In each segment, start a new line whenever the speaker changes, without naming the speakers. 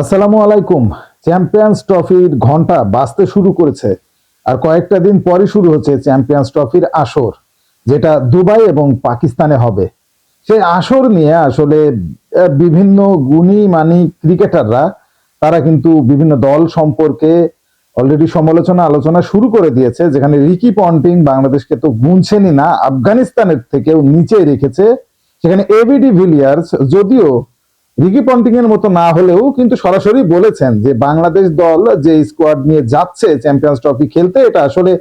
আসসালামু আলাইকুম। চ্যাম্পিয়ন্স ট্রফির ঘণ্টা বাঁচতে শুরু করেছে আর কয়েকটা দিন পরে শুরু হচ্ছে চ্যাম্পিয়ন্স ট্রফির আসর, যেটা দুবাই এবং পাকিস্তানে হবে। সেই আসর নিয়ে আসলে বিভিন্ন গুণী মানি ক্রিকেটাররা, তারা কিন্তু বিভিন্ন দল সম্পর্কে অলরেডি সমালোচনা, আলোচনা শুরু করে দিয়েছে, যেখানে রিকি পন্টিং বাংলাদেশকে তো গুনছেনই না, আফগানিস্তানের থেকেও নিচে রেখেছে। সেখানে এবিডি ভিলিয়ার্স যদিও রিকি পন্টিং এর মতো না হলেও কিন্তু সরাসরি বলেছেন যে বাংলাদেশ দল যে স্কোয়াড নিয়ে যাচ্ছে চ্যাম্পিয়ন্স ট্রফি খেলতে, এটা আসলে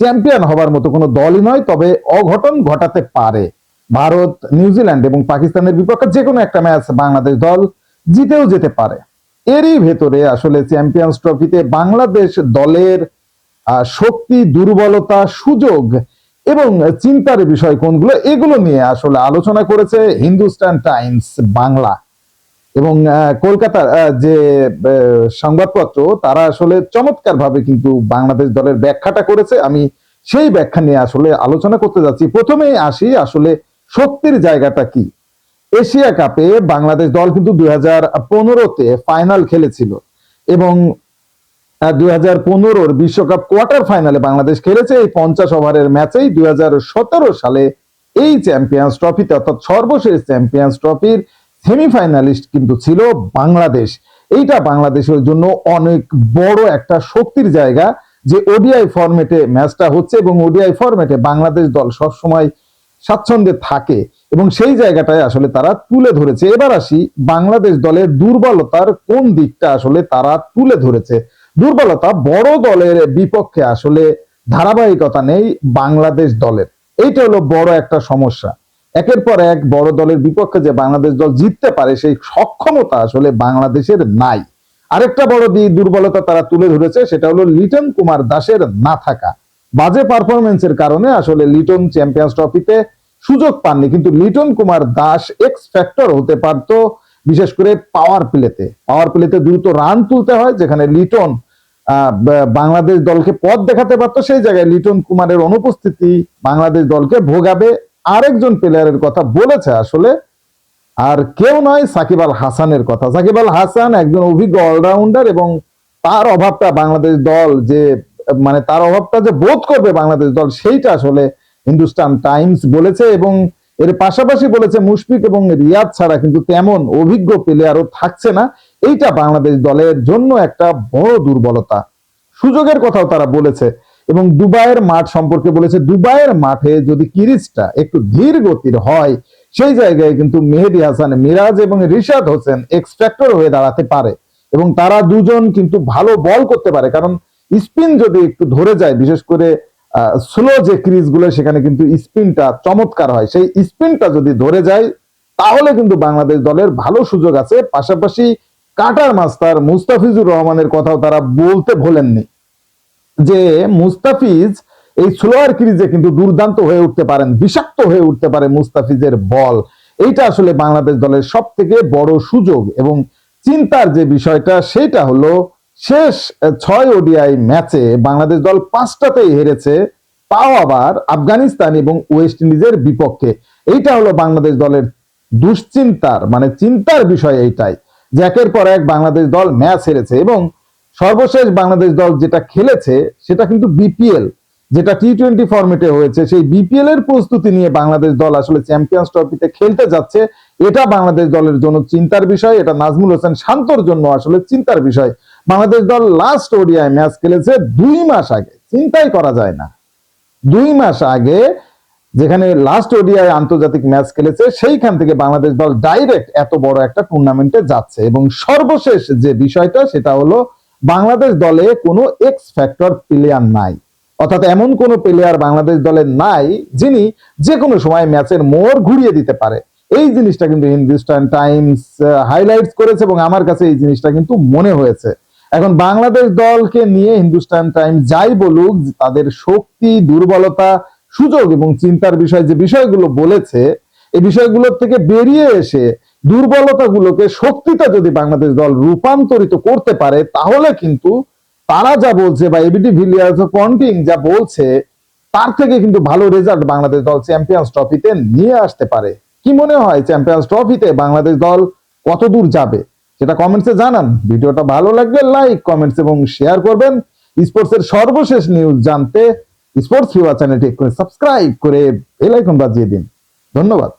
চ্যাম্পিয়ন হবার মতো কোনো দলই নয়, তবে অঘটন ঘটাতে পারে। ভারত নিউজিল্যান্ড এবং পাকিস্তানের বিপক্ষে যে কোনো একটা ম্যাচ বাংলাদেশ দল জিতেও যেতে পারে। এরই ভেতরে আসলে চ্যাম্পিয়ন্স ট্রফিতে বাংলাদেশ দলের শক্তি, দুর্বলতা, সুযোগ এবং চিন্তার বিষয় কোনগুলো, এগুলো নিয়ে আসলে আলোচনা করেছে হিন্দুস্তান টাইমস বাংলা। এবং কলকাতার যে সংবাদপত্র, তারা আসলে চমৎকার ভাবে কিন্তু বাংলাদেশ দলের ব্যাখ্যাটা করেছে। আমি সেই ব্যাখ্যা নিয়ে আসলে আলোচনা করতে যাচ্ছি। প্রথমেই আসি আসলে শক্তির জায়গাটা কি? এশিয়া কাপে বাংলাদেশ দল কিন্তু দুই হাজার পনেরোতে ফাইনাল খেলেছিল এবং দুই হাজার পনেরোর বিশ্বকাপ কোয়ার্টার ফাইনালে বাংলাদেশ খেলেছে। এই পঞ্চাশ ওভারের ম্যাচেই দুই হাজার সতেরো সালে এই চ্যাম্পিয়ন্স ট্রফিতে অর্থাৎ সর্বশেষ চ্যাম্পিয়ন্স ট্রফির সেমিফাইনালিস্ট কিন্তু ছিল বাংলাদেশ। এইটা বাংলাদেশের জন্য অনেক বড় একটা শক্তির জায়গা যে ওডিআই ফরম্যাটে ম্যাচটা হচ্ছে এবং ওডিআই ফরম্যাটে বাংলাদেশ দল সবসময় স্বাচ্ছন্দ্যে থাকে এবং সেই জায়গাটায় আসলে তারা তুলে ধরেছে। এবার আসি বাংলাদেশ দলের দুর্বলতার কোন দিকটা আসলে তারা তুলে ধরেছে। দুর্বলতা বড় দলের বিপক্ষে আসলে ধারাবাহিকতা নেই বাংলাদেশ দলের। এইটা হলো বড় একটা সমস্যা। একের পর এক বড় দলের বিপক্ষে যে বাংলাদেশ দল জিততে পারে সেই সক্ষমতা আসলে বাংলাদেশের নাই। আরেকটা বড় দি- দুর্বলতা তারা তুলে ধরেছে, সেটা হলো লিটন কুমার দাসের না থাকা। বাজে পারফরমেন্সের কারণে আসলে লিটন চ্যাম্পিয়ন্স ট্রফিতে সুযোগ পাননি, কিন্তু লিটন কুমার দাস এক্স ফ্যাক্টর হতে পারত, বিশেষ করে পাওয়ার প্লেতে পাওয়ার প্লেতে দ্রুত রান তুলতে হয়, যেখানে লিটন বাংলাদেশ দলকে পথ দেখাতে পারতো। সেই জায়গায় লিটন কুমারের অনুপস্থিতি বাংলাদেশ দলকে ভোগাবে। আরেকজন প্লেয়ারের কথা বলেছে আসলে, আর কেউ নয় সাকিব আল হাসানের কথা। সাকিব আল হাসান একজন অভিজ্ঞ অলরাউন্ডার এবং তার অভাবটা বাংলাদেশ দল যে মানে তার অভাবটা যে বোধ করবে বাংলাদেশ দল, সেইটা আসলে হিন্দুস্তান টাইমস বলেছে এবং এর পাশাপাশি বলেছে মুশফিক এবং রিয়াদ ছাড়া কিন্তু তেমন অভিজ্ঞ প্লেয়ারও থাকছে না। এইটা বাংলাদেশ দলের জন্য একটা বড় দুর্বলতা। সুযোগের কথাও তারা বলেছে। এবং দুবাইয়ের মাঠ সম্পর্কে বলেছে, দুবাইয়ের মাঠে যদি কিরিচটা একটু ধীর গতির হয়, সেই জায়গায় কিন্তু মেহেদি হাসান, মিরাজ এবং রিশাদ হোসেন এক্সট্রাক্টর হয়ে দাঁড়াতে পারে। এবং তারা দুজন কিন্তু ভালো বল করতে পারে। কারণ স্পিন যদি একটু ধরে যায়, বিশেষ করে স্লো যে ক্রিজগুলো সেখানে কিন্তু স্পিনটা চমৎকার হয়। সেই স্পিনটা যদি ধরে যায়, তাহলে কিন্তু বাংলাদেশ দলের ভালো সুযোগ আছে। পাশাপাশি কাটার মাস্টার মুস্তাফিজুর রহমানের কথাও তারা বলতে ভোলেননি। যে মুস্তাফিজ এই স্লোয়ার ক্রিজে কিন্তু দুর্দান্ত হয়ে উঠতে পারেন, বিষাক্ত হয়ে উঠতে পারে মুস্তাফিজের বল। এইটা আসলে বাংলাদেশ দলের সব থেকে বড় সুযোগ এবং চিন্তার যে বিষয়টা সেটা হলো শেষ ছয় ওডিআই ম্যাচে বাংলাদেশ দল পাঁচটাতেই হেরেছে তাও আবার আফগানিস্তান এবং ওয়েস্ট ইন্ডিজের বিপক্ষে। এইটা হলো বাংলাদেশ দলের দুশ্চিন্তার মানে চিন্তার বিষয় এইটাই যে একের পর এক বাংলাদেশ দল ম্যাচ হেরেছে এবং সর্বশেষ বাংলাদেশ দল যেটা খেলেছে, সেটা কিন্তু বিপিএল যেটা টি টোয়েন্টি ফরম্যাটে হয়েছে। সেই বিপিএল এর প্রস্তুতি নিয়ে বাংলাদেশ দল আসলে চ্যাম্পিয়ন্স ট্রফিতে খেলতে যাচ্ছে। এটা বাংলাদেশ দলের জন্য চিন্তার বিষয়, এটা নাজমুল হোসেন শান্তর জন্য আসলে চিন্তার বিষয়। বাংলাদেশ দল লাস্ট ওডিআই ম্যাচ খেলেছে দুই মাস আগে। চিন্তাই করা যায় না। দুই মাস আগে যেখানে লাস্ট ওডিআই আন্তর্জাতিক ম্যাচ খেলেছে, সেইখান থেকে বাংলাদেশ দল ডাইরেক্ট এত বড় একটা টুর্নামেন্টে যাচ্ছে। এবং সর্বশেষ যে বিষয়টা, সেটা হলো বাংলাদেশ দলে কোনো এক্স ফ্যাক্টর প্লেয়ার নাই। অর্থাৎ এমন কোনো প্লেয়ার বাংলাদেশ দলে নাই যিনি যে কোনো সময় ম্যাচের মোড় ঘুরিয়ে দিতে পারে। এই জিনিসটা কিন্তু হিন্দুস্তান টাইমস হাইলাইটস করেছে এবং আমার কাছে এই জিনিসটা কিন্তু মনে হয়েছে। এখন বাংলাদেশ দলকে নিয়ে হিন্দুস্তান টাইমস যাই বলুক, তাদের শক্তি, দুর্বলতা, সুযোগ এবং চিন্তার বিষয় যে বিষয়গুলো বলেছে, এই বিষয়গুলোর থেকে বেরিয়ে এসে দুর্বলতাগুলোকে শক্তিতে যদি বাংলাদেশ দল রূপান্তরিত করতে পারে, তাহলে কিন্তু তারা যা বলছে বা এবিডি ভিলিয়ার্স পন্টিং যা বলছে, তার থেকে কিন্তু ভালো রেজাল্ট বাংলাদেশ দল চ্যাম্পিয়ন্স ট্রফিতে নিয়ে আসতে পারে। কি মনে হয় চ্যাম্পিয়ন্স ট্রফিতে বাংলাদেশ দল কত দূর যাবে? সেটা কমেন্টসে জানান। ভিডিওটা ভালো লাগলে লাইক কমেন্টস এবং শেয়ার করবেন। স্পোর্টস এর সর্বশেষ নিউজ জানতে স্পোর্টস ফিওয়া চ্যানেলটি সাবস্ক্রাইব করে বেল আইকন বাজিয়ে দিন। ধন্যবাদ।